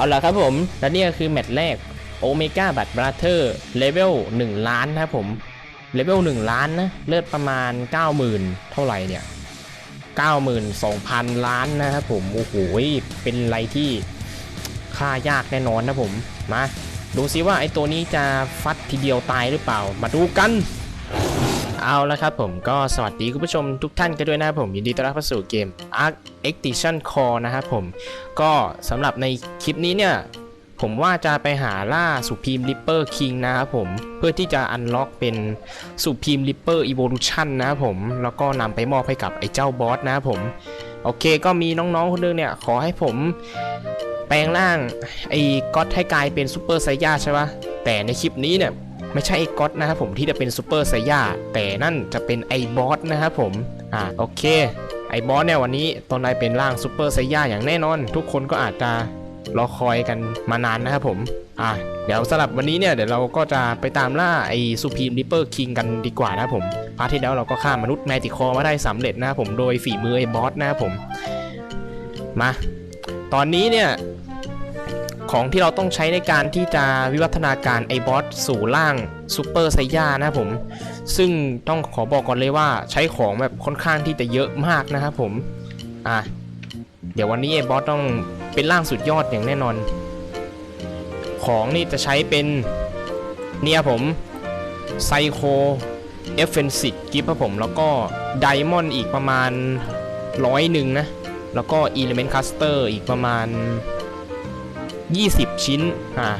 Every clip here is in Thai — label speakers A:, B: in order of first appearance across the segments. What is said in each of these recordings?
A: เอาละครับผม และนี่ก็คือแมตช์แรกโอเมก้าบัตบราเธอร์เลเวล1ล้านนะครับผมเลเวล1ล้านนะเลือดประมาณ 90,000 เท่าไหร่เนี่ย92,000 ล้านนะครับผมโอ้โหเป็นอะไรที่ค่ายากแน่นอนนะผมมาดูซิว่าไอตัวนี้จะฟัดทีเดียวตายหรือเปล่า มาดูกัน เอาละครับผมก็สวัสดีคุณผู้ชมทุกท่านกันด้วยนะครับผม ยินดีต้อนรับเข้าสู่เกม Arc Extinction Core นะครับผม ก็สำหรับในคลิปนี้เนี่ย ผมว่าจะไปหาล่าสุพีมริปเปอร์คิงนะครับผม เพื่อที่จะอันล็อกเป็นสุพีมริปเปอร์อีโวลูชันนะครับผม แล้วก็นำไปมอบให้กับไอ้เจ้าบอสนะครับผม โอเคก็มีน้องๆคนนึงเนี่ย ขอให้ผมแปลงร่างไอ้ก๊อตให้กลายเป็นซูเปอร์ไซย่าใช่ปะแต่ในคลิปนี้เนี่ย ไม่ใช่ไอ้ก๊อตนะครับผมที่จะเป็นซูเปอร์ไซย่าแต่นั่นจะเป็นไอ้บอสนะครับผมอ่าโอเค ไอ้บอสเนี่ยวันนี้ตอนนายเป็นร่างซูเปอร์ไซย่าอย่างแน่นอน ทุกคนก็อาจจะรอคอยกันมานานนะครับผมอ่าเดี๋ยวสำหรับวันนี้เนี่ยเดี๋ยวเราก็จะไปตามล่าไอ้ซูพีมริปเปอร์คิงกันดีกว่านะครับผมพาร์ทที่แล้วเราก็ฆ่ามนุษย์แมติคอมาได้สำเร็จนะครับผมโดยฝีมือไอ้บอสนะครับผมมาตอนนี้เนี่ย ของที่เราต้องใช้ในการที่จะวิวัฒนาการไอบอสสู่ร่างซูเปอร์ไซย่านะครับผม ซึ่งต้องขอบอกก่อนเลยว่าใช้ของแบบค่อนข้างที่จะเยอะมากนะครับผม อะ เดี๋ยววันนี้ไอบอสต้องเป็นร่างสุดยอดอย่างแน่นอน ของนี่จะใช้เป็นเนี่ยผมไซโคเอฟเฟนซิกิฟครับผม แล้วก็ไดมอนด์อีกประมาณร้อยหนึ่งนะ แล้วก็อิเลเมนต์คัสเตอร์อีกประมาณ 20 ชิ้น อ่า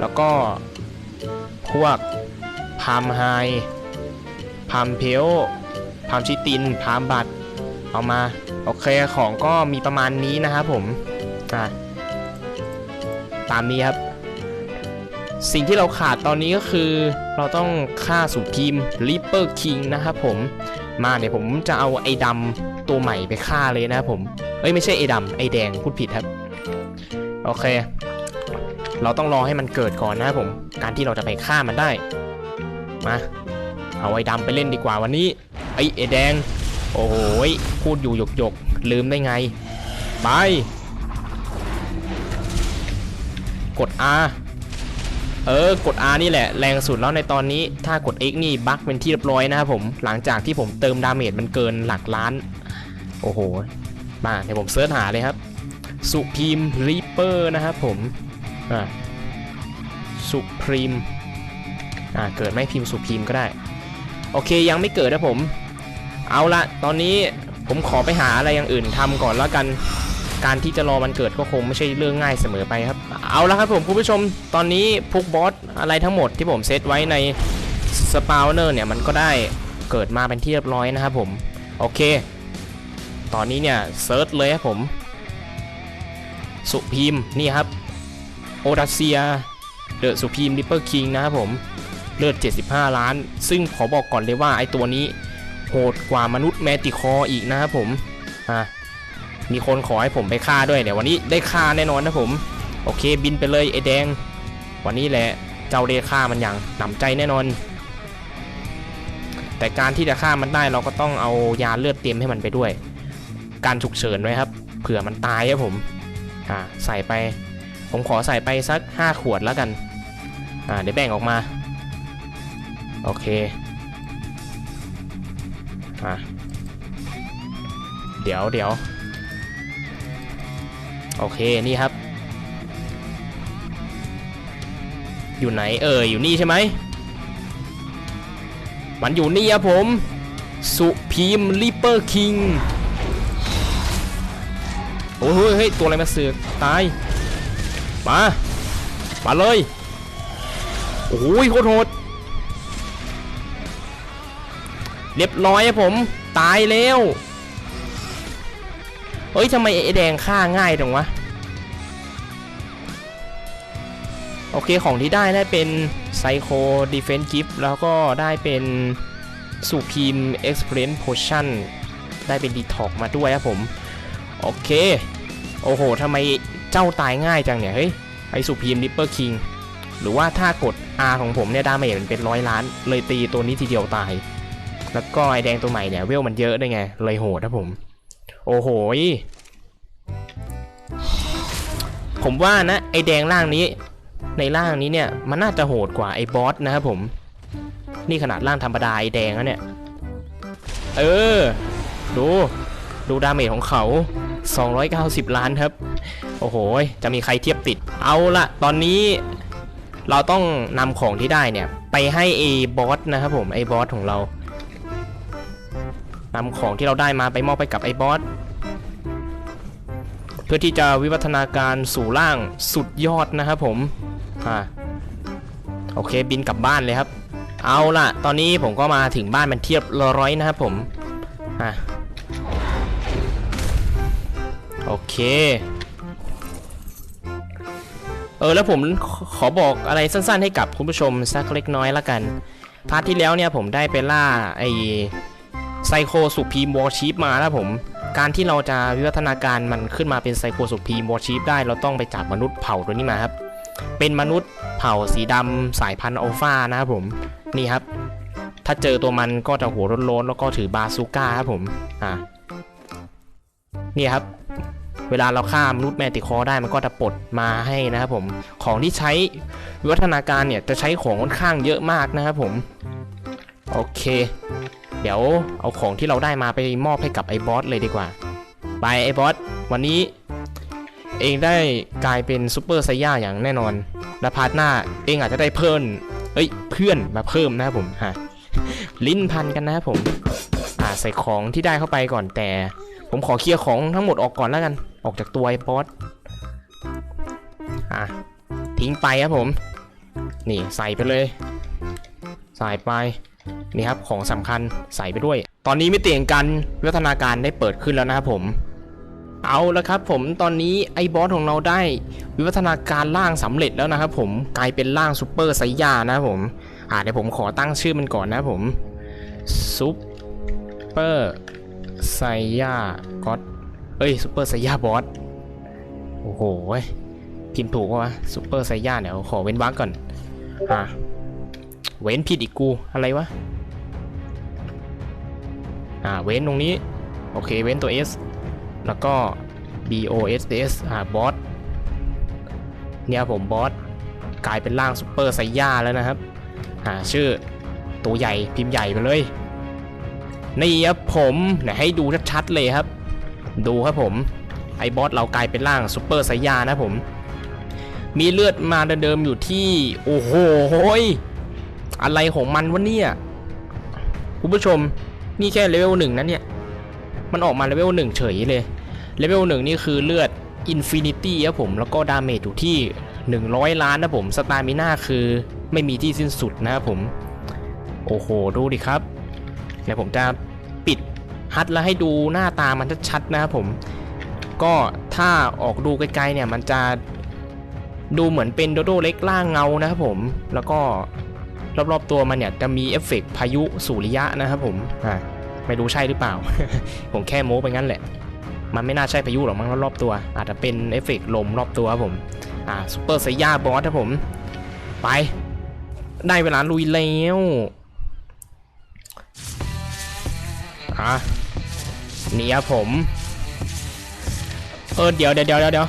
A: แล้วก็พวกพามไฮพามเพลพามชิตินพามบัตเอามา โอเคของก็มีประมาณนี้นะครับผม อ่า ตามนี้ครับสิ่งที่เราขาดตอนนี้ก็คือเราต้องฆ่าสุพีมริปเปอร์คิงนะครับผม มาเดี๋ยวผมจะเอาไอ้ดำตัวใหม่ไปฆ่าเลยนะครับผม เอ้ยไม่ใช่ไอ้ดำไอ้แดงพูดผิดครับ โอเค เราต้องรอให้มันเกิดก่อนนะครับผม การที่เราจะไปฆ่ามันได้ มา เอาไอ้ดำไปเล่นดีกว่าวันนี้ ไอ้ไอ้แดง โอ้โหพูดอยู่หยกหยกลืมได้ไง ไป กด R เออกด R นี่แหละแรงสุดแล้วในตอนนี้ถ้ากด X นี่บั๊กเป็นที่เรียบร้อยนะครับผมหลังจากที่ผมเติมดาเมจมันเกินหลักล้าน โอ้โห มาเดี๋ยวผมเซิร์ชหาเลยครับ สุพีมรีเปอร์นะครับผมอ่าสุพรีมอ่าเกิดไม่พิมพ์สุพีมก็ได้ โอเคยังไม่เกิดนะผม เอาละตอนนี้ผมขอไปหาอะไรอย่างอื่นทำก่อนแล้วกันการที่จะรอมันเกิดก็คงไม่ใช่เรื่องง่ายเสมอไปครับ เอาละครับผมคุณผู้ชมตอนนี้พวกบอสอะไรทั้งหมดที่ผมเซตไว้ในสปาวเนอร์เนี่ยมันก็ได้เกิดมาเป็นที่เรียบร้อยนะครับผม โอเค ตอนนี้เนี่ยเซิร์ชเลยครับผม สุพีมนี่ครับโอดาเซียเดอะสุพีมริปเปอร์คิงนะครับผมเลือด 75 ล้าน ซึ่งขอบอกก่อนเลยว่าไอตัวนี้โหดกว่ามนุษย์แมติคออีกนะครับผมอะมีคนขอให้ผมไปฆ่าด้วยเดี๋ยววันนี้ได้ฆ่าแน่นอนนะผม โอเคบินไปเลยไอแดง วันนี้แหละเจ้าเดฆ่ามันอย่างหนำใจแน่นอน แต่การที่จะฆ่ามันได้เราก็ต้องเอายาเลือดเตรียมให้มันไปด้วย การฉุกเฉินไว้ครับ เผื่อมันตายครับผม อ่าใส่ไป ผมขอใส่ไปสัก 5 ขวดแล้วกันอ่าเดี๋ยวแบ่งออกมา โอเคอะเดี๋ยวเดี๋ยวโอเคนี่ครับ อยู่ไหนเอ่ยอยู่นี่ใช่ไหมมันอยู่นี่ครับผม สุพีมริเปอร์คิง โอ้ยเฮ้ยเฮ้ยตัวอะไรมาเสือกตายมามาเลยโอ้ยโคตรโหดเรียบร้อยครับผมตายแล้วเฮ้ยทำไมไอ้แดงฆ่าง่ายจังวะโอเคของที่ได้ได้เป็นไซโคดีเฟน s ์กิฟแล้วก็ได้เป็นสุพีมเอ็กซ์เพรสโพชั่นได้เป็นดีท็อกมาด้วยครับผม โอเค โอ้โหทำไมเจ้าตายง่ายจังเนี่ย เฮ้ย ไอสุพีมริปเปอร์คิง หรือว่าถ้ากด R ของผมเนี่ยดาเมจมันเป็นร้อยล้าน เลยตีตัวนี้ทีเดียวตาย แล้วก็ไอแดงตัวใหม่เนี่ยเวลมันเยอะได้วยไง เลยโหดครับผม โอ้โห ผมว่านะไอแดงล่างนี้ ในล่างนี้เนี่ยมันน่าจะโหดกว่าไอบอสนะครับผม นี่ขนาดล่างธรรมดาไอแดงแล้วเนี่ย เออ ดูดูดาเมจของเขา 290 ล้านครับ โอ้โห จะมีใครเทียบติด เอาละตอนนี้เราต้องนำของที่ได้เนี่ย ไปให้ไอ้บอสนะครับผมไอ้บอสของเรานำของที่เราได้มาไปมอบไปกับไอ้บอสเพื่อที่จะวิวัฒนาการสู่ร่างสุดยอดนะครับผมอ่าโอเคบินกลับบ้านเลยครับ เอาล่ะ ตอนนี้ผมก็มาถึงบ้านมันเทียบร้อยนะครับผมอะ โอเค เออแล้วผมขอบอกอะไรสั้นๆให้กับคุณผู้ชมสักเล็กน้อยละกัน พาร์ทที่แล้วเนี่ยผมได้ไปล่าไอไซโคสุพีมวอร์ชีฟมาแล้วผม การที่เราจะวิวัฒนาการมันขึ้นมาเป็นไซโคสุพีมวอร์ชีฟได้ เราต้องไปจับมนุษย์เผ่าตัวนี้มาครับ เป็นมนุษย์เผ่าสีดำสายพันธุ์อัลฟานะครับผม นี่ครับ ถ้าเจอตัวมันก็จะหัวโล้นๆแล้วก็ถือบาซูก้าครับผม อ่านี่ครับ เวลาเราฆ่ามนุษย์แมติคอได้มันก็จะปลดมาให้นะครับผมของที่ใช้วิวัฒนาการเนี่ยจะใช้ของค่อนข้างเยอะมากนะครับผมโอเค เดี๋ยวเอาของที่เราได้มาไปมอบให้กับไอ้บอสเลยดีกว่า ไปไอ้บอสวันนี้เองได้กลายเป็นซูเปอร์ไซย่าอย่างแน่นอน และพาร์ทหน้าเองอาจจะได้เพิ่มเอ้ยเพื่อนมาเพิ่มนะครับผมฮะลิ้นพันกันนะครับผมอ่าใส่ของที่ได้เข้าไปก่อนแต่ ผมขอเคลียร์ของทั้งหมดออกก่อนแล้วกัน ออกจากตัวไอ้บอสอะทิ้งไปครับผม นี่ใส่ไปเลย ใส่ไป นี่ครับของสำคัญใส่ไปด้วย ตอนนี้มิติแห่งการวิวัฒนาการได้เปิดขึ้นแล้วนะครับผม เอาละครับผม ตอนนี้ไอ้บอสของเราได้ วิวัฒนาการร่างสำเร็จแล้วนะครับผม กลายเป็นร่างซูเปอร์ไซยานะครับผม อ่าเดี๋ยวผมขอตั้งชื่อมันก่อนนะครับผมซูเปอร์ ไซย่าก็อดเอ้ยซูเปอร์ไซย่าบอสโอ้โหพิมพ์ถูกปะวะซูเปอร์ไซย่าเดี๋ยวขอเว้นวรรคก่อนอ่าเว้นผิดอีกกูอะไรวะอ่าเว้นตรงนี้โอเคเว้นตัว S แล้วก็ B O S S อ่าบอสเนี่ยผมบอสกลายเป็นร่างซูเปอร์ไซย่าแล้วนะครับอ่าชื่อตัวใหญ่พิมพ์ใหญ่ไปเลย นี่ครับผมไหนให้ดูชัดๆเลยครับ ดูครับผม ไอ้บอสเรากลายเป็นร่างซูเปอร์ไซยานะผม มีเลือดมาเดิมๆอยู่ที่ โอ้โหอะไรของมันวะเนี่ย คุณผู้ชม นี่แค่เลเวลหนึ่งนะเนี่ย มันออกมาเลเวลหนึ่งเฉยเลย เลเวลหนึ่งนี่คือเลือดอินฟินิตี้ครับผม แล้วก็ดาเมจอยู่ที่ 100 ล้านนะผม สตามิน่าคือไม่มีที่สิ้นสุดนะครับผม โอ้โห ดูดิครับ เดี๋ยวผมจะปิดฮัทแล้วให้ดูหน้าตามันชัดๆนะครับผม ก็ถ้าออกดูไกลๆเนี่ยมันจะดูเหมือนเป็นโดโดเล็กล่างเงานะครับผม แล้วก็รอบๆตัวมันเนี่ยจะมีเอฟเฟกต์พายุสุริยะนะครับผมอ่าไม่รู้ใช่หรือเปล่า ผมแค่โม้ไปงั้นแหละ มันไม่น่าใช่พายุหรอกมั้งรอบๆตัว อาจจะเป็นเอฟเฟกต์ลมรอบตัวครับผม อ่าซูเปอร์ไซย่าบอสครับผม ไป ได้เวลาลุยแล้ว อะนี่ครับผม เออเดี๋ยวเดี๋ยวเดี๋ยวเดี๋ยว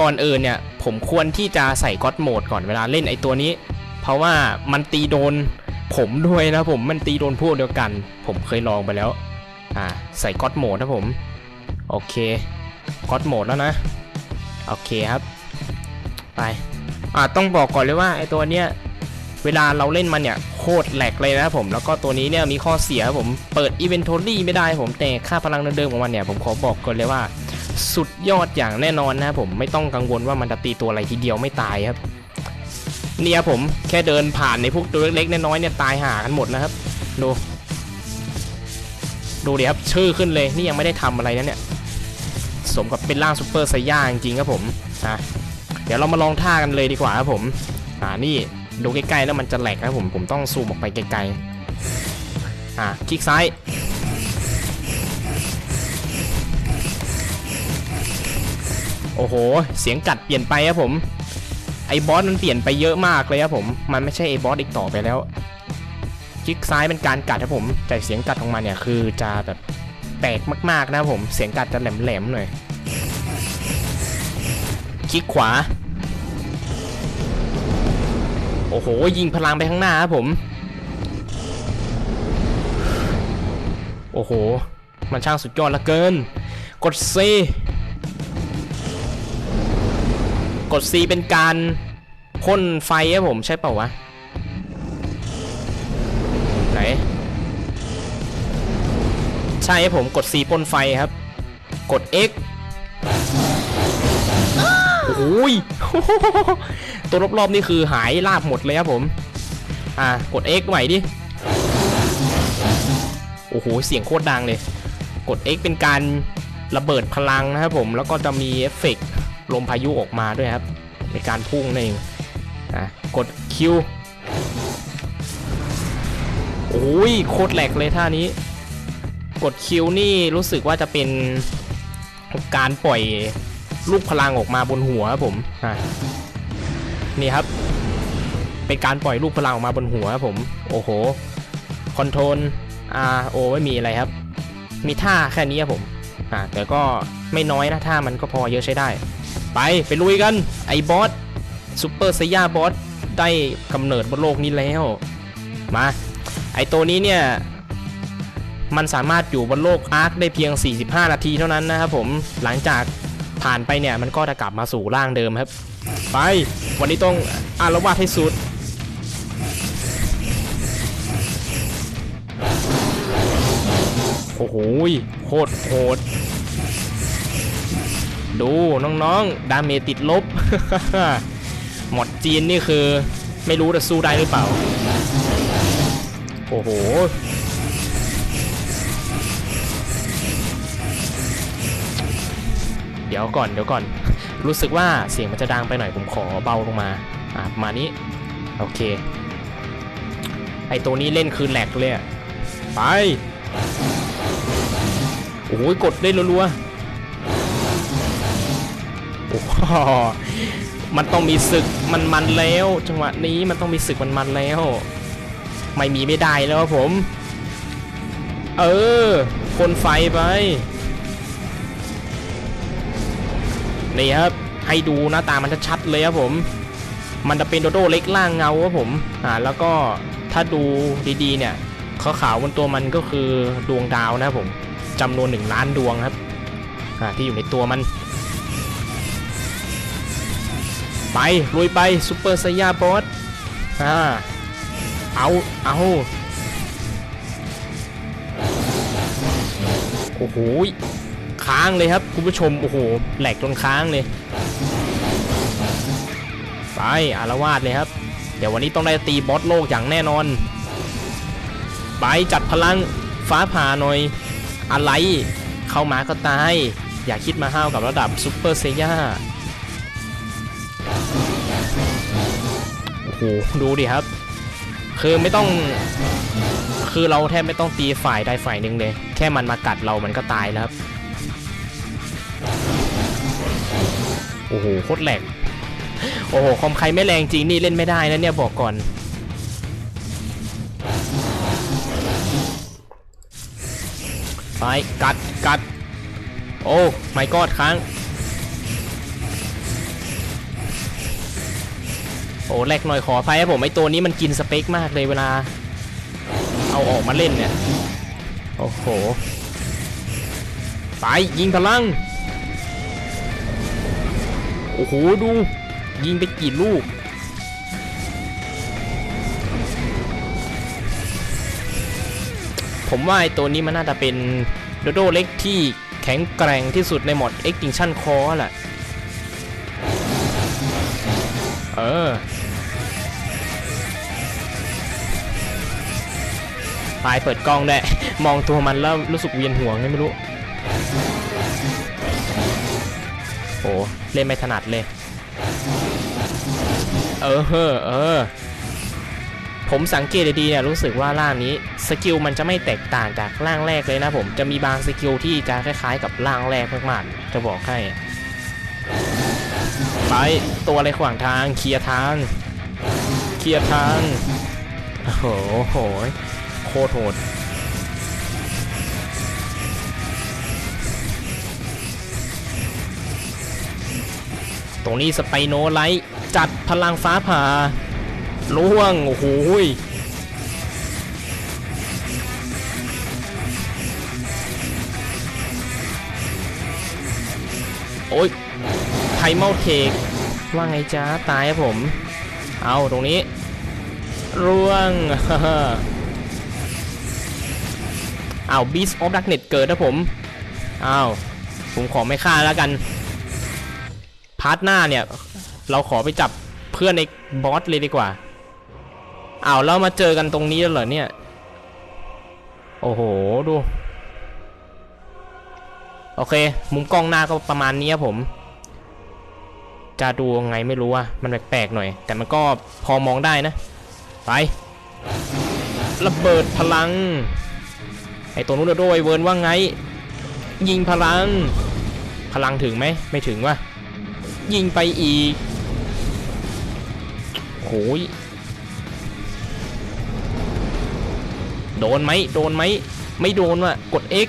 A: ก่อนอื่นเนี่ย ผมควรที่จะใส่ก็อดโหมดก่อนเวลาเล่นไอตัวนี้ เพราะว่ามันตีโดนผมด้วยนะผมมันตีโดนพวกเดียวกัน ผมเคยลองไปแล้ว อ่า ใส่ก็อดโหมดนะผม โอเคก็อดโหมดแล้วนะ โอเคครับ ไป อ่าต้องบอกก่อนเลยว่าไอตัวเนี้ย เวลาเราเล่นมันเนี่ยโคตรแหลกเลยนะครับผมแล้วก็ตัวนี้เนี่ยมีข้อเสียผมเปิด Inventory ไม่ได้ผมแต่ค่าพลังเดิมๆของมันเนี่ยผมขอบอกก่อนเลยว่า สุดยอดอย่างแน่นอนนะครับผมไม่ต้องกังวลว่ามันจะตีตัวอะไรทีเดียวไม่ตายครับเนี่ยผมแค่เดินผ่านในพวกตัวเล็กๆน้อยๆเนี่ยตายหากันหมดนะครับดูดูดิครับชื่อขึ้นเลยนี่ยังไม่ได้ทำอะไรนะเนี่ยสมกับเป็นร่างซูเปอร์ไซย่าจริงๆครับผมอะเดี๋ยวเรามาลองท่ากันเลยดีกว่าครับผมอ่านี่ ดูใกล้ๆแล้วมันจะแหลกนะผม ผมต้องซูมออกไปไกลๆ อ่าคลิกซ้าย โอ้โห เสียงกัดเปลี่ยนไปครับผม ไอ้บอสมันเปลี่ยนไปเยอะมากเลยครับผม มันไม่ใช่ไอ้บอสอีกต่อไปแล้ว คลิกซ้ายเป็นการกัดครับผม แต่เสียงกัดของมันเนี่ยคือจะแบบแปลกมากๆนะผม เสียงกัดจะแหลมๆหน่อย คลิกขวา โอ้โห ยิงพลังไปข้างหน้าครับผม โอ้โห มันช่างสุดยอดเหลือเกิน กด C กด C เป็นการพ่นไฟครับผมใช่เปล่าวะ ไหน ใช่ครับผมกด C พ่นไฟครับ กด X โอ้ยตัวรอบๆนี่คือหายลาบหมดเลยครับผม อ่ากด X ใหม่ดิ โอ้โห เสียงโคตรดังเลย กด X เป็นการระเบิดพลังนะครับผม แล้วก็จะมีเอฟเฟกต์ลมพายุออกมาด้วยครับ ในการพุ่งนั่นเองอะกด Q โอ้ยโคตรแหลกเลยท่านี้ กด Q นี่รู้สึกว่าจะเป็นการปล่อย ลูกพลังออกมาบนหัวครับผมอะนี่ครับ เป็นการปล่อยลูกพลังออกมาบนหัวครับผม โอ้โหคอนโทรล R O ไม่มีอะไรครับ มีท่าแค่นี้ครับผมอ่าแต่ก็ไม่น้อยนะท่ามันก็พอเยอะใช้ได้ ไปไปลุยกัน ไอ้บอสซูเปอร์ไซย่าบอสได้กำเนิดบนโลกนี้แล้ว มา ไอ้ตัวนี้เนี่ยมันสามารถอยู่บนโลกอาร์คได้เพียง 45 นาทีเท่านั้นนะครับผม หลังจาก ผ่านไปเนี่ยมันก็จะกลับมาสู่ร่างเดิมครับ ไป วันนี้ต้องอารวาสให้สุดโอ้โหโคตรโหด ดูน้องๆ ดาเมจติดลบ หมดจีนนี่คือ ไม่รู้จะสู้ได้หรือเปล่า โอ้โห เดี๋ยวก่อนเดี๋ยวก่อน รู้สึกว่าเสียงมันจะดังไปหน่อยผมขอเบาลงมาอะประมาณนี้ โอเค ไอตัวนี้เล่นคือแหลกเลยไป โอ้โหกดได้รัวๆโอ้โหมันต้องมีศึกมันมันๆแล้ว จังหวะนี้มันต้องมีศึกมันมันๆแล้ว ไม่มีไม่ได้แล้วผม เออพ่นไฟไป นี่ครับให้ดูหน้าตามันชัดๆเลยครับผม มันจะเป็นโดโดเล็กล่างเงาครับผมอ่าแล้วก็ถ้าดูดีๆเนี่ยขาวๆบนตัวมันก็คือดวงดาวนะครับผมจำนวนหนึ่งล้านดวงครับอ่าที่อยู่ในตัวมัน ไปลุยไปซูเปอร์ไซยาบอสอ่าเอาเอาโอ้โห ค้างเลยครับ คุณผู้ชม โอ้โห แหลกจนค้างเลย ไปอารวาสเลยครับ เดี๋ยววันนี้ต้องได้ตีบอสโลกอย่างแน่นอน ไปจัดพลังฟ้าผ่าหน่อย อะไร เข้ามาก็ตาย อย่าคิดมาห้าวกับระดับซูเปอร์เซย่าโอ้โห ดูดิครับ คือไม่ต้องคือเราแทบไม่ต้องตีฝ่ายใดฝ่ายหนึ่งเลย แค่มันมากัดเรามันก็ตายแล้วครับ โอ้โหโคตรแหลกโอ้โหคอมใครไม่แรงจริงนี่เล่นไม่ได้นะเนี่ยบอกก่อน ไป กัดกัด โอ้ไม่กอดค้าง โอ้แรกหน่อยขออภัยครับผมไอตัวนี้มันกินสเปคมากเลยเวลา เอาออกมาเล่นเนี่ย โอ้โห ไปยิงพลัง โอ้โห ดู ยิงไปกี่ลูก ผมว่าไอตัวนี้มันน่าจะเป็นโดโดเล็กที่แข็งแกร่งที่สุดในหมด Extinction Core แหละ เออปลายเปิดกล้องได้ มองตัวมันแล้วรู้สึกเวียนหัวไงไม่รู้ โอ้ เล่นไม่ถนัดเลย เออเออเออ ผมสังเกตดีๆเนี่ยรู้สึกว่าร่างนี้สกิลมันจะไม่แตกต่างจากร่างแรกเลยนะผมจะมีบางสกิลที่จะคล้ายๆ กับร่างแรกมากๆจะบอกให้ไปตัวอะไรขวางทางเคลียร์ทางเคลียร์ทางโอ้โหโคตรโหด รงนี้สไปโนไลท์จัดพลังฟ้าผ่าล่วง โอ้โหโอ้ยไทเมาเทคว่าไงจ้าตายครับผม เอาตรงนี้ร่วงเอาว Beast of Darknet เกิดนะผม เอาผมขอไม่ฆ่าแล้วกัน พาร์ทหน้าเนี่ย เราขอไปจับเพื่อนในบอสเลยดีกว่าอ้าวเรามาเจอกันตรงนี้แล้วเหรอเนี่ย โอ้โห ดู โอเค มุมกล้องหน้าก็ประมาณนี้ครับผม จะดูไงไม่รู้อะมันแปลกๆหน่อย แต่มันก็พอมองได้นะ ไประเบิดพลัง ไอตัวนู้นโดยเวิร์นว่าไง ยิงพลัง พลังถึงไหม ไม่ถึงวะ ยิงไปอีกโอยโดนไหมโดนไหมไม่โดนว่ะกด X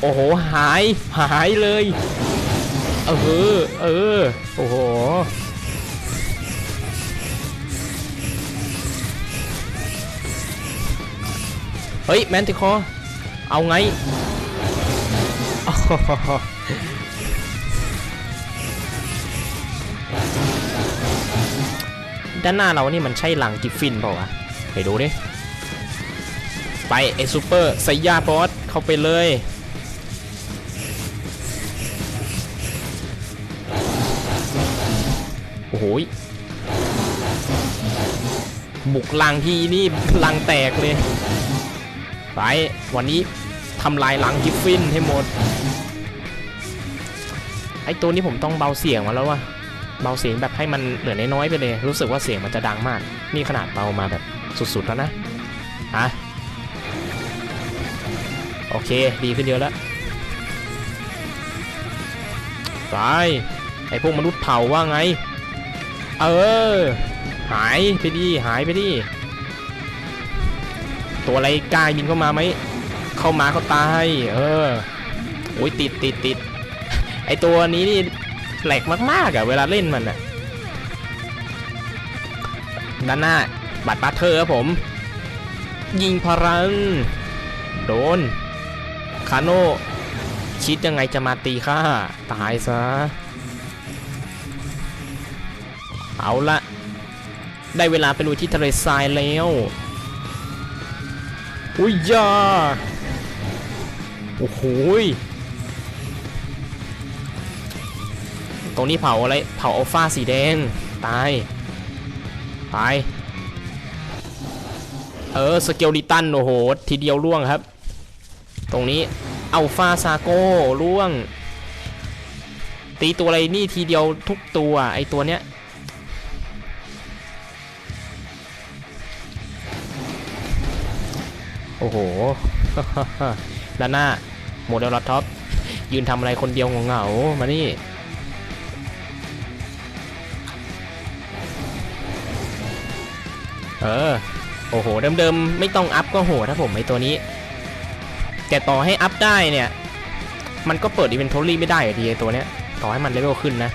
A: โอ้โห หายหายเลย เออ เออ โอ้โห เฮ้ย แมนติคอ เอาไง ด้านหน้าเรานี่มันใช่หลังกิฟฟินเปล่าวะไปดูดิไปไอซูเปอร์ไซยาบอสเข้าไปเลยโอ้โหยบุกลังทีนี่ลังแตกเลยไปวันนี้ทำลายหลังกิฟฟินให้หมดไอตัวนี้ผมต้องเบาเสียงมาแล้ววะ เบาเสียงแบบให้มันเหลือน้อยๆไปเลย รู้สึกว่าเสียงมันจะดังมาก นี่ขนาดเบามาแบบสุดๆแล้วนะฮะโอเค ดีขึ้นเยอะแล้วไปไอพวกมนุษย์เผ่าว่าไง เออ หายไปดิหายไปดิตัวอะไรกล้าบินเข้ามาไหม เข้ามาเขาตาย เออโอ้ยติดติดติดไอตัวนี้นี่ แหลกมากๆอะเวลาเล่นมันอะด้านหน้าบัตรบัตเทอครับผม ยิงพลัง โดน คาโนคิดยังไงจะมาตีข้า ตายซะ เอาละได้เวลาไปลุยที่ทะเลทรายแล้ว อุ้ยยาโอ้โห ตรงนี้เผาอะไร เผาอัลฟาสีแดง ตายไปเออ สเกลลิตัน โอ้โห ทีเดียวล่วงครับ ตรงนี้อัลฟาซาโก้ล่วง ตีตัวอะไรนี่ทีเดียวทุกตัว ไอตัวเนี้ย โอ้โหด้านหน้าโมเดลลอท็อปยืนทำอะไรคนเดียวเหงา มานี่ ออ โอ้โห เดิมๆ ไม่ต้องอัพก็โหถ้าผมไอตัวนี้ แต่ต่อให้อัพได้เนี่ย มันก็เปิดอีเวนทอรี่ไม่ได้อดีไอตัวเนี้ย ต่อให้มันเลเวลขึ้นนะ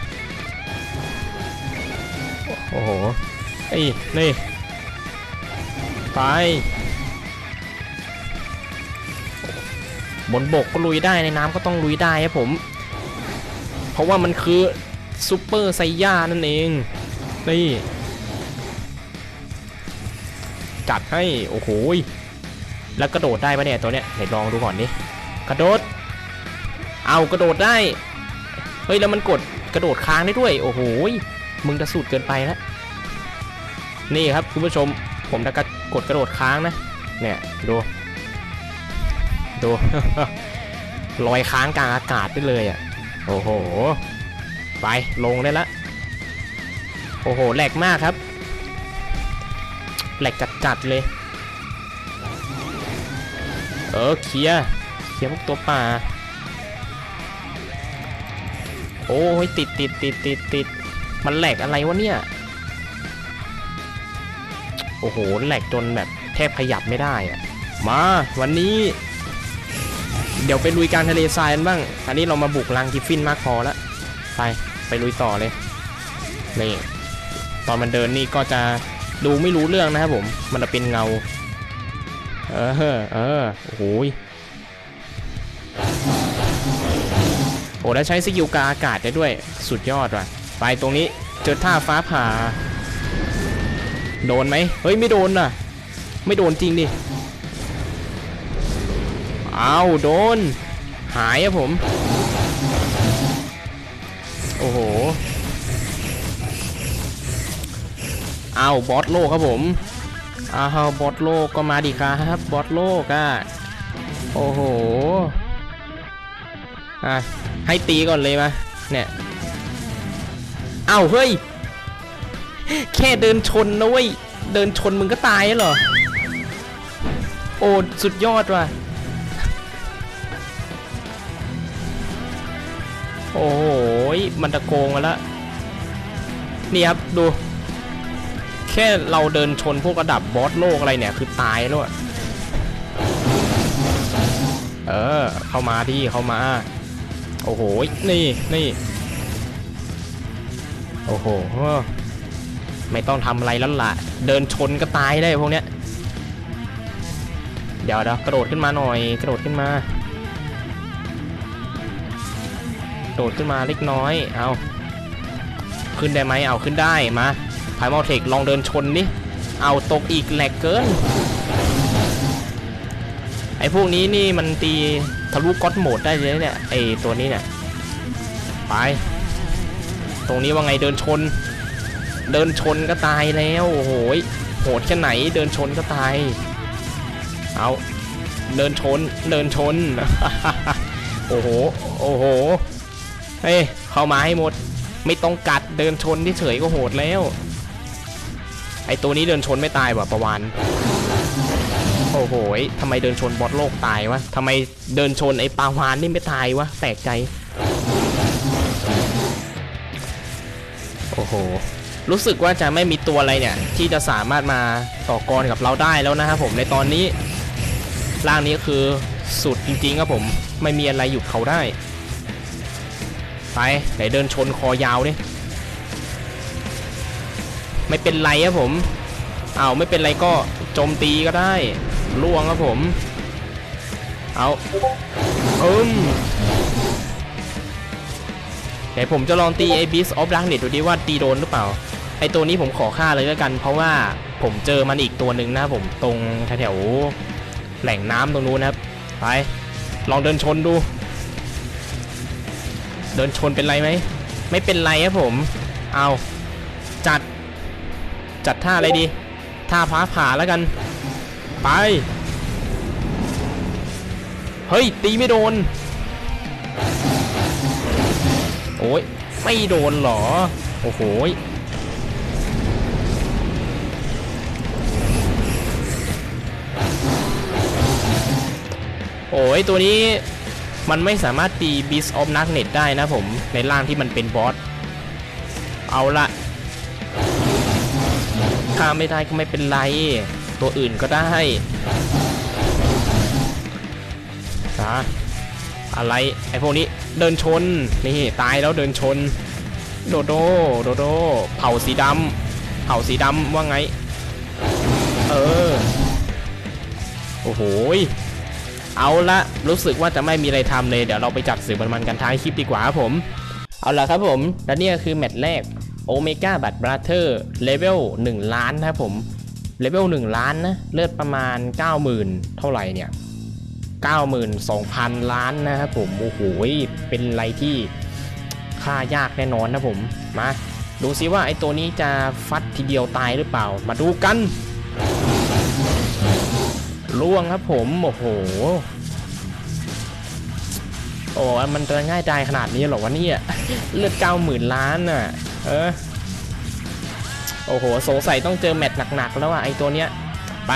A: โอ้โหไอ้นี่ ไป บนบกก็ลุยได้ในน้ำก็ต้องลุยได้ครับผม เพราะว่ามันคือซูเปอร์ไซย่านั่นเอง นี่ จัดให้ โอ้โหแล้วกระโดดได้ปะเนี่ยตัวเนี้ยไหนลองดูก่อนดิกระโดด เอากระโดดได้ เฮ้ยแล้วมันกดกระโดดค้างได้ด้วย โอ้โหมึงจะสุดเกินไปแล้วนี่ครับคุณผู้ชมผมจะกดกระโดดค้างนะ เนี่ยดูดูลอยค้างกลางอากาศได้เลยอะโอ้โห ไปลงได้ละ โอ้โหแหลกมากครับ แหลกจัดๆเลย เออเคลียร์เคลียร์พวกตัวป่า โอ้ยติดติดติดติดติดมันแหลกอะไรวะเนี่ย โอ้โหแหลกจนแบบแทบขยับไม่ได้อะมาวันนี้ เดี๋ยวไปลุยกลารทะเลทรายกันบ้างอันนี้เรามาบุกลังกิฟฟินมากพอแล้วไปไปลุยต่อเลยนี่ตอนมันเดินนี่ก็จะ ดูไม่รู้เรื่องนะครับผม มันจะเป็นเงา เออเออโอ้โหยโอ้แล้วใช้สกิลกาอากาศได้ด้วย สุดยอดว่ะ ไปตรงนี้เจอท่าฟ้าผ่า โดนไหมเฮ้ย ไม่โดนน่ะ ไม่โดนจริงดิ เอาโดน หายอะผม โอ้โห อ้าวบอสโลครับผมอ้าวบอสโลก็มาดิครับบอสโลกอะโอ้โหอะให้ตีก่อนเลยมาเนี่ยอ้าวเฮ้ยแค่เดินชนนะเว้ยเดินชนมึงก็ตายเหรอโอ้สุดยอดว่ะโอ้โหมันตะโกงมาแล้วนี่ครับดู แค่เราเดินชนพวกระดับบอสโลกอะไรเนี่ย คือตายแล้วเออ เข้ามาที่เข้ามา โอ้โห นี่นี่ โอ้โห ไม่ต้องทำอะไรแล้วล่ะ เดินชนก็ตายได้พวกเนี้ย เดี๋ยวเดี๋ยวกระโดดขึ้นมาหน่อย กระโดดขึ้นมา โดดขึ้นมาเล็กน้อย เอา ขึ้นได้ไหมเอาขึ้นได้ มา ไพมอลเทคลองเดินชนดิเอาตกอีกแหลกเกิน ไอ้พวกนี้นี่มันตีทะลุก๊อตโหมดได้เลยเนี่ยไอ้ตัวนี้เนี่ยไป ตรงนี้ว่าไงเดินชน เดินชนก็ตายแล้วโอ้โหโหดแค่ไหนเดินชนก็ตาย เอาเดินชนเดินชน โอ้โห โอ้โห เฮ้ยเข้ามาให้หมด ไม่ต้องกัดเดินชนที่เฉยก็โหดแล้ว อตัวนี้เดินชนไม่ตายว่ะประวันโอ้โหทำไมเดินชนบอสโลกตายวะทำไมเดินชนไอปลาวานนี่ไม่ตายวะแปลกใจ โอ้โห รู้สึกว่าจะไม่มีตัวอะไรเนี่ย ที่จะสามารถมาต่อกรกับเราได้แล้วนะครับผมในตอนนี้ร่างนี้คือสุดจริงๆครับผมไม่มีอะไรหยุดเขาได้ ไปไหนเดินชนคอยาวดิ ไม่เป็นไรครับผมเอาไม่เป็นไรก็โจมตีก็ได้ล่วงครับผม เอาอืมเดี๋ยวผมจะลองตีไอ้ Beast of Darkness ดูดิว่าตีโดนหรือเปล่า ไอ้ตัวนี้ผมขอฆ่าเลยแล้วกัน เพราะว่าผมเจอมันอีกตัวหนึ่งนะผมตรงแถวแหล่งน้ำตรงนู้นนะครับ ไป ลองเดินชนดู เดินชนเป็นไรไหม ไม่เป็นไรครับผม เอา จัดท่าอะไรดี ท่าฟ้าผ่าแล้วกัน ไป เฮ้ย ตีไม่โดน โอ้ย ไม่โดนเหรอ โอ้โหยโอ้ย ตัวนี้มันไม่สามารถตี Beast of Darkness ได้นะผม ในร่างที่มันเป็นบอส เอาละ ฆ่าไม่ได้ก็ไม่เป็นไร ตัวอื่นก็ได้อะอะไร ไอพวกนี้เดินชน นี่ตายแล้วเดินชน โดโดโดโดเผาสีดำเผาสีดำว่าไง เออ โอ้โหเอาละรู้สึกว่าจะไม่มีอะไรทำเลย เดี๋ยวเราไปจัดสื่อมันๆกันท้ายคลิปดีกว่าครับผม เอาละครับผม และนี่ก็คือแมตช์แรก โอเมก้าบัตบราเธอร์เลเวล1ล้านนะครับผมเลเวล1ล้านนะเลือดประมาณ 90,000 เท่าไหร่เนี่ย 92,000 ล้านนะครับผมโอ้โหเป็นอะไรที่ค่ายากแน่นอนนะผมมาดูซิว่าไอตัวนี้จะฟัดทีเดียวตายหรือเปล่า มาดูกันล่วงครับผมโอ้โหโอ้มันจะง่ายดายขนาดนี้หรอวะเนี่ยเลือดเก้าหมื่นล้านน่ะ เออ โอ้โห สงสัยต้องเจอแมตช์หนักๆ แล้วอะไอตัวเนี้ย ไป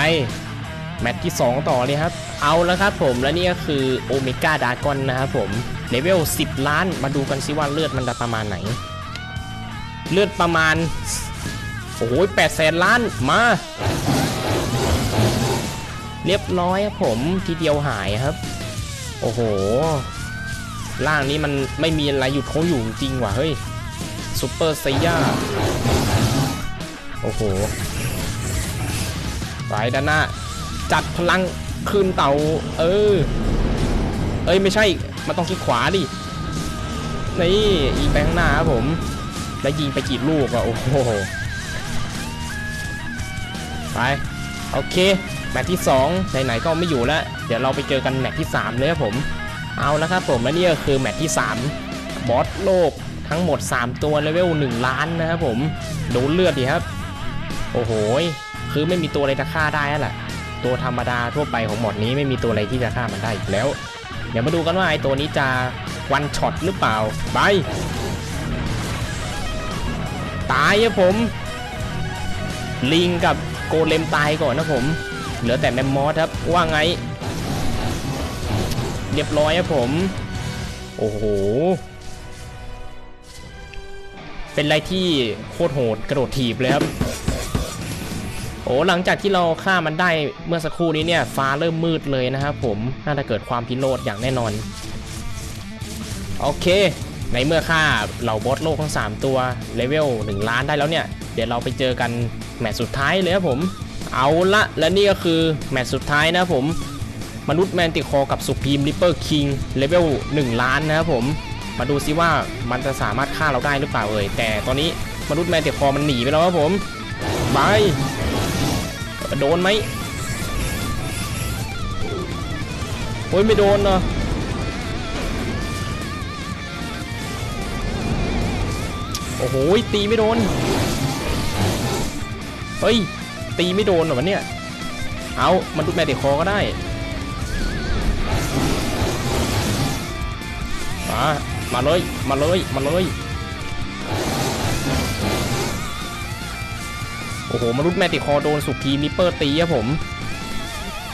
A: แมตช์ที่ 2 ต่อเลยครับ เอาแล้วครับผมและนี่ก็คือโอเมก้าดากอนนะครับผม เลเวล 10 ล้าน มาดูกันซิว่าเลือดมันจะประมาณไหน เลือดประมาณ โอ้โหแปดแสนล้าน มา เรียบร้อยครับผม ทีเดียวหายครับ โอ้โห ล่างนี้มันไม่มีอะไรหยุดเขาอยู่จริงว่ะเฮ้ย ซูเปอร์ไซย่า โอ้โหไปด้านหน้า จัดพลังคืนเต่า เออ เอ้ย ไม่ใช่ มันต้องคลิกขวาดิ นี่ยิงไปข้างหน้าครับผม แล้วยิงไปกี่ลูกอะโอ้โห ไป โอเค แมตช์ที่ 2 ไหนๆก็ไม่อยู่แล้ว เดี๋ยวเราไปเจอกันแมตช์ที่ 3 เลยครับผม เอาล้วครับผม และนี่ก็คือแมตช์ที่ 3 บอสโลก ทั้งหมด 3 ตัวเลเวล1ล้านนะครับผมดูเลือดดิครับ โอ้โหคือไม่มีตัวอะไรจะฆ่าได้แล้วล่ะตัวธรรมดาทั่วไปของหมดนี้ไม่มีตัวอะไรที่จะฆ่ามันได้อีกแล้ว เดี๋ยวมาดูกันว่าไอ้ตัวนี้จะวันช็อตหรือเปล่าไปตายครับผม ลิงกับโกเลมตายก่อนนะผม เหลือแต่แมมมอสครับว่าไง เรียบร้อยครับผม โอ้โห เป็นอะไรที่โคตรโหดกระโดดถีบเลยครับโอ้หลังจากที่เราฆ่ามันได้เมื่อสักครู่นี้เนี่ยฟ้าเริ่มมืดเลยนะครับผมน่าจะเกิดความพิโรธอย่างแน่นอน โอเค ในเมื่อฆ่าเหล่าบอสโลกทั้ง 3 ตัวเลเวล1 ล้านได้แล้วเนี่ย เดี๋ยวเราไปเจอกันแมตช์สุดท้ายเลยครับผม เอาละและนี่ก็คือแมตช์สุดท้ายนะครับผมมนุษย์แมนติคอกับสุพีมริปเปอร์คิงเลเวล1 ล้านนะครับผม มาดูซิว่ามันจะสามารถฆ่าเราได้หรือเปล่าเอ่ยแต่ตอนนี้มนุษย์แมนติคอมันหนีไปแล้วครับผมบายโดนไหมโอ้ยไม่โดนเนาะโอ้โหตีไม่โดนเฮ้ยตีไม่โดนเหรอวะเนี่ยเอามันดูแมติคอก็ได้มา มาเลย มาเลย มาเลย โอ้โห มนุษย์แมติคอโดนสุพีมิปเปอร์ตีครับผม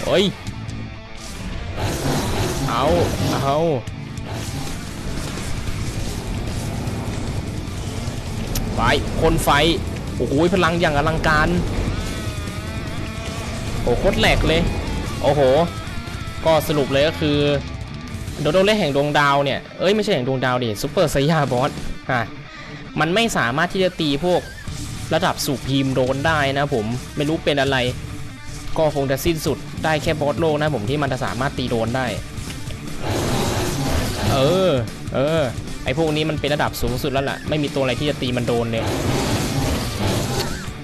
A: เฮ้ย เอา เอาไปคนไฟ โอ้โห พลังอย่างอลังการ โอ้โคตรแหลกเลย โอ้โห ก็สรุปเลยก็คือ โดโดเล่แห่งดวงดาวเนี่ย เอ้ยไม่ใช่แห่งดวงดาวดิซูเปอร์ไซยาบอสอะมันไม่สามารถที่จะตีพวกระดับสูพีมโดนได้นะผมไม่รู้เป็นอะไร ก็คงจะสิ้นสุดได้แค่บอสโลกนะผมที่มันจะสามารถตีโดนได้ เออ เออ ไอพวกนี้มันเป็นระดับสูงสุดแล้วล่ะ ไม่มีตัวอะไรที่จะตีมันโดนเลย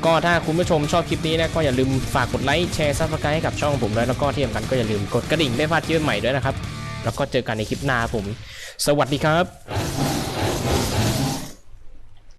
A: ก็ถ้าคุณผู้ชมชอบคลิปนี้นะก็อย่าลืมฝากกดไลค์แชร์ซับสไครต์ให้กับช่องผมด้วยแล้วก็ที่สำคัญก็อย่าลืมกดกระดิ่งไม่พลาดคลิปใหม่ด้วยนะครับ แล้วก็เจอกันในคลิปหน้าผม สวัสดีครับ